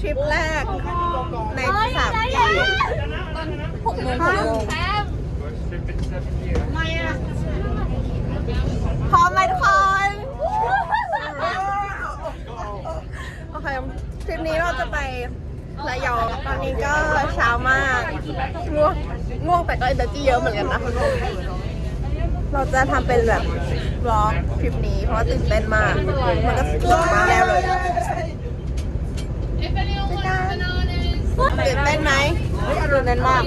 ทริปแรกในสามปีหกโมงหกโมงพร้อมไหมทุกคนโอเคทริปนี้เราจะไประยองตอนนี้ก็เช้ามากง่วงง่วงแต่ก็เอเนอร์จีเยอะเหมือนกันนะเราจะทำเป็นแบบบล็อกทริปนี้เพราะว่าตื่นเต้นมาก มันก็สุดมาแล้วเลย ตื่นเต้นไหมตื่นเต้นมาก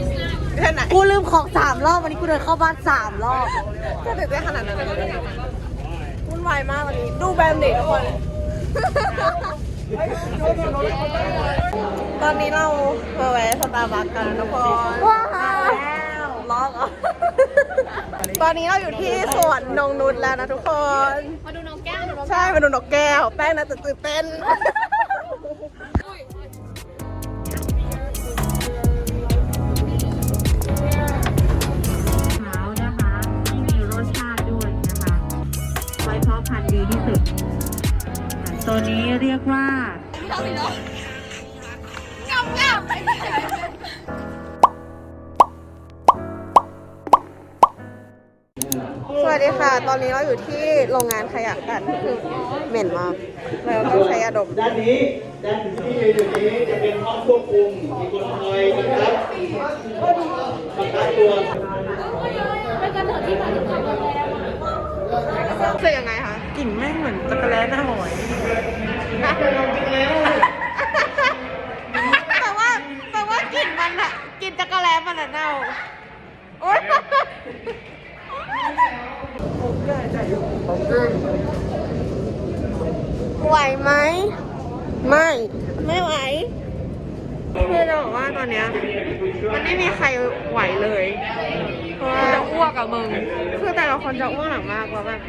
แค่ไหนกูลืมของสามรอบวันนี้กูเดินเข้าบ้านสามรอบก็ตื่นเต้นขนาดนั้นเลยวุ่นวายมากวันนี้ ดูแบรนด์เด็กทุกคน ตอนนี้เรามาแวะสตาร์บัคกันนะทุกคนว้าวล็อกอะตอนนี้เราอยู่ที่สวนนงนุชแล้วนะทุกคน มาดูน้องแก้วดูน้องใช่ มาดูนกแก้ว แป้งน่าจะตื่นเต้น เรียกว่าสวัสดีค่ะ ตอนนี้เราอยู่ที่โรงงานขยะกันคือเหม็นมากเราต้องใช้ยาดมด้านนี้ด้านที่ยืนอยู่นี้จะเป็นห้องควบคุมมีคนคอยบังคับบังคับตัวคือ ยังไงคะกลิ่นแม่งเหมือนจักรแลหน้าหอยแต่ว่าแต่ว่ากลิ่นมันอะกลิ่นจักรแลมันอะเน่าโอ๊ยไหวไหม ไม่ ไม่ไหวคือจะบอกว่าตอนเนี้ยมันไม่มีใครไหวเลย กับมึง คือแต่ละคนจะอ้วนหนักมากแล้วแบบ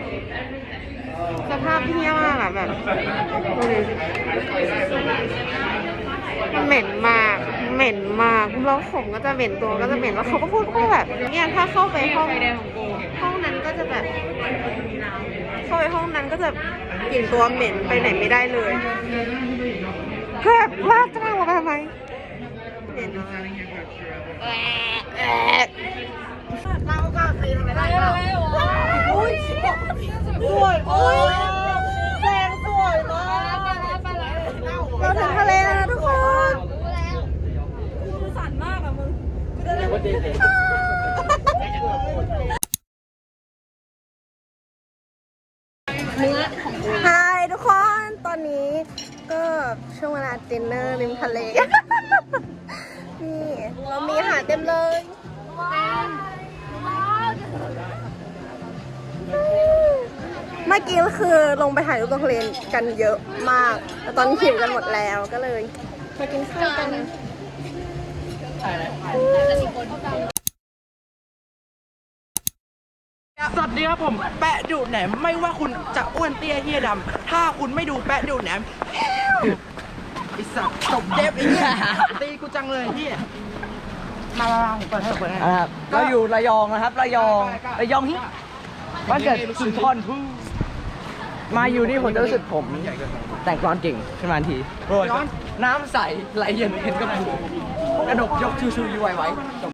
สภาพที่แย่มากอะแบบดูดิมันเหม็นมาก เหม็นมากแล้วผมก็จะเหม็นตัวก็จะเหม็นแล้วเขาก็พูดว่าแบบเนี่ยถ้าเข้าไปห้องห้องนั้นก็จะแบบ เข้าไปห้องนั้นก็จะกลิ่นตัวเหม็นไปไหนไม่ได้เลยแบบลากจะนั่งมาทำไมเหม็นมาก แอะแอะเราก็ตีมันไม่ได้หรอกอุ้ยสวยโอ้ยแสงสวยมากเราถึงทะเลแล้วนะทุกคนฮายทุกคนตอนนี้ก็ช่วงเวลาดินเนอร์ริมทะเล นี่ เรามีอาหารเต็มเลย เมื่อกี้ก็คือลงไปถ่ายรูปตรงทะเลกันเยอะมาก แต่ตอนนี้หิวกันหมดแล้วก็เลยมากินข้าวกันสวัสดีครับผม แปะดูดแหนมไม่ว่าคุณจะอ้วนเตี้ยเฮียดำถ้าคุณไม่ดูแปะดูดแหนมไอสัตว์ตบเจ็บไอ้เหี้ยตีกูจังเลยเฮีย มามามาผมเปิดให้ผมเปิดให้นะครับเราอยู่ระยองนะครับ ระยองระยองฮิบ้านเกิดสุนทรภู่มาอยู่นี่ผมจะรู้สึกผมแต่งกลอนเก่งขึ้นมาทันทีร้อนน้ำใสไหลเย็นเห็นกับผูกระดกยกชูชูยูไวไว้จบ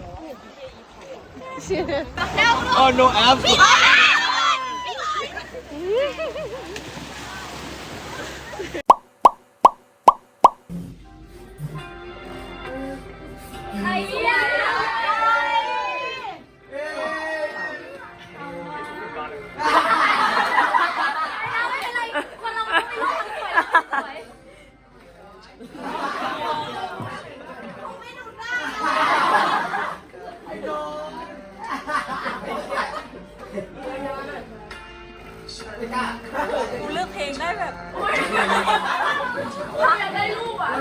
Oh no, absolutely ah! กูเลือกเพลงได้แบบ อยากได้ลูกอะ